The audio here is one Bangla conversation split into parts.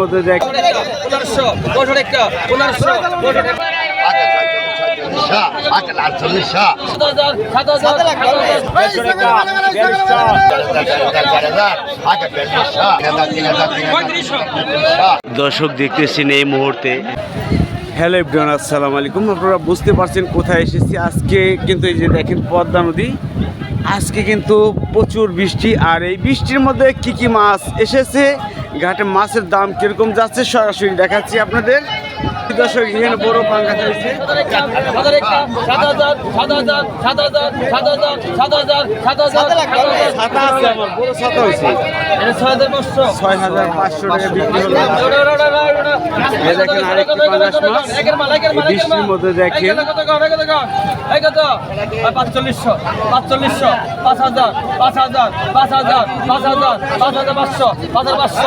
মধ্যে দেখেন দর্শক দেখতেছেন এই মুহূর্তে। হ্যালো ইবরান আসসালামু আলাইকুম। আপনারা বুঝতে পারছেন কোথায় এসেছি। আজকে কিন্তু এই যে দেখেন পদ্মা নদী আজকে কিন্তু প্রচুর বৃষ্টি আর এই বৃষ্টির মধ্যে কি কি মাছ এসেছে ঘাটে মাছের দাম কীরকম যাচ্ছে সরাসরি দেখাচ্ছি আপনাদের বড় ছয় হাজার পাঁচশো টাকা বিক্রি হলো দেখেন আরেকটি পাঙাশ মাছ। বৃষ্টির মধ্যে দেখেন। পাঁচচল্লিশশো পাঁচচল্লিশশো পাঁচ হাজার পাঁচ হাজার পাঁচ হাজার পাঁচ হাজার পাঁচ হাজার পাঁচশো পাঁচ হাজার পাঁচশো।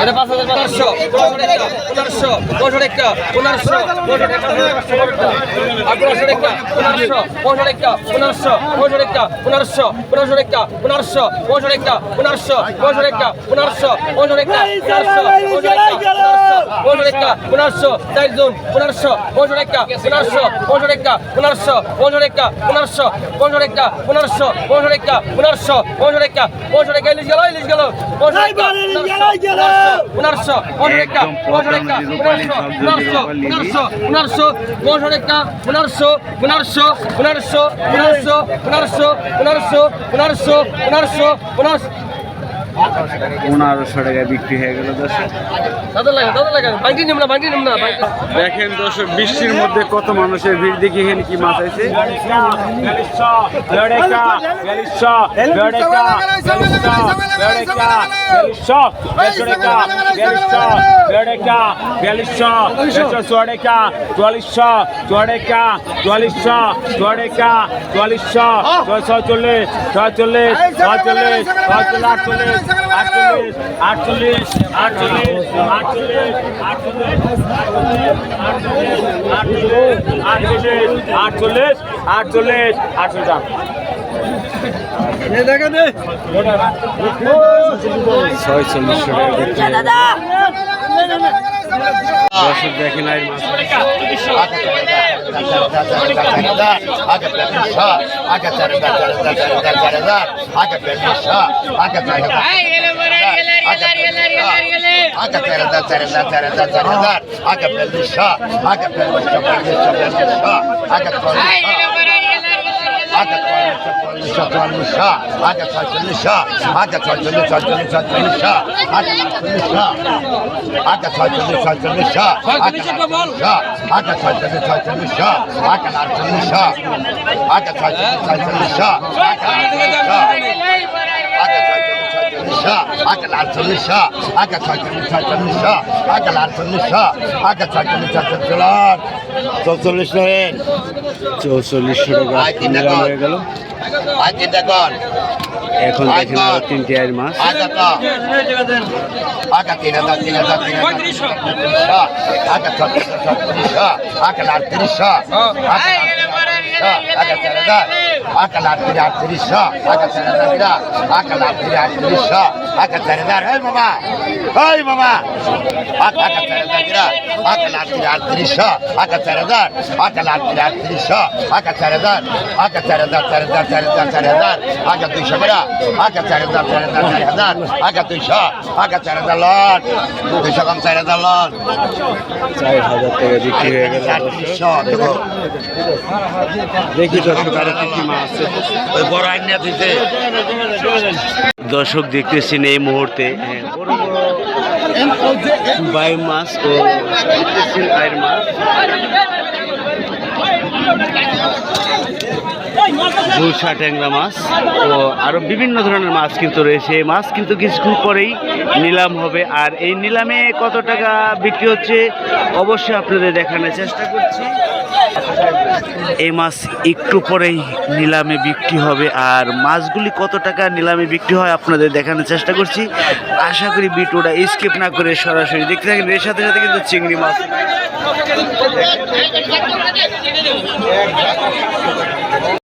এটা পাঁচ হাজার পাঁচশো পনেরোশো পনেরোশো একটা পনেরোশো পনেরোশো একটা পনেরোশো একটা পনেরোশো পনেরোশো একটা পনেরোশো পনেরোশো একটা পনেরোশো পনেরোশো একটা পনেরোশো পনেরোশো একটা পনেরোশো পনেরোশো একটা পনেরোশো পনেরোশো একটা পনেরোশো চার জুন পনেরোশো পনেরোশো একটা পনেরোশো পনেরোশো একটা পনেরোশো পনেরোশো একটা পনেরোশো পনেরোশো একটা পনেরোশো পনেরোশো একটা পনেরোশো পনেরোশো একটা পনেরোশো টাকা পনেরোশো একটা পনেরোশো পনেরোশো একটা পনেরোশো একটা পনেরোশো পনেরোশো পনেরোশো পনেরোশো একটা পনেরোশো পনেরোশো পনেরোশো পনেরোশো পনেরোশো পনেরোশো পনেরোশো পনেরোশো টাকায় বিক্রি হয়ে গেল দেখেন দর্শক বৃষ্টির মধ্যে কত মানুষের ভিড় দেখি এখানে কি মাছ আছে চল্লিশ চল্লিশ চল্লিশ আটচল্লিশ আটচল্লিশ আটচল্লিশ আটচল্লিশ আটচল্লিশ আটচল্লিশ আটচল্লিশ দর্শক দেখেন আর মাছ ಹಾಕಪ್ಪ আচ্ছা চল্লিশ চল্লিশ আচ্ছা ছয়চল্লিশ আচ্ছা ছয়চল্লিশ ছয়চল্লিশ ছয়চল্লিশ আচ্ছা ছয়চল্লিশ ছয়চল্লিশ আচ্ছা ছয়চল্লিশ ছয়চল্লিশ আচ্ছা আটচল্লিশ আচ্ছা ছয়চল্লিশ ছয়চল্লিশ আচ্ছা ছয়চল্লিশ ছয়চল্লিশ আচ্ছা ছয়চল্লিশ চল্লিশশো আকাল আটচল্লিশশো আকাল ছয়চল্লিশ ছয়চল্লিশশো আকাল আটচল্লিশশো আকাল ছয়চল্লিশ ছয়চল্লিশ চৌচল্লিশ নেন চৌচল্লিশশো টাকা নিলাম হয়ে গেল। এখন দেখেন আরও তিনটি আয়ের মাছ। আকাল আটত্রিশশো আকাল আটত্রিশশো আকাল আকালাতির আটত্রিশ আকাশারা আকালাতির আটত্রিশ আকাশারা হেই মামা হেই মামা আকাশারা আকালাতির আটত্রিশ আকাশারা আকালাতির আটত্রিশ আকাশারা আকাশারা চারিদার চারিদার চারি হাজার আকা দুইশো বেড়া আকা চারি হাজার চারি হাজার চারি হাজার আকা দুইশো আকা চারি হাজার লট দুইশো কম চারি হাজার লট চার হাজার টাকা বিক্রি হয়ে গেল দেখি ওই বড় আইনিয়া দিতে। দর্শক দেখতেছেন এই মুহূর্তে হ্যাঁ, মাছ ও মাছ। গুলশা ট্যাংরা মাছ ও আরও বিভিন্ন ধরনের মাছ কিন্তু রয়েছে। এই মাছ কিন্তু কিছুক্ষণ পরেই নিলাম হবে। আর এই নিলামে কত টাকা বিক্রি হচ্ছে অবশ্যই আপনাদের দেখানোর চেষ্টা করছি। এই মাছ একটু পরেই নিলামে বিক্রি হবে। আর মাছগুলি কত টাকা নিলামে বিক্রি হয় আপনাদের দেখানোর চেষ্টা করছি। আশা করি ভিডিওটা স্কিপ না করে সরাসরি দেখতে থাকেন এর সাথে সাথে কিন্তু চিংড়ি মাছ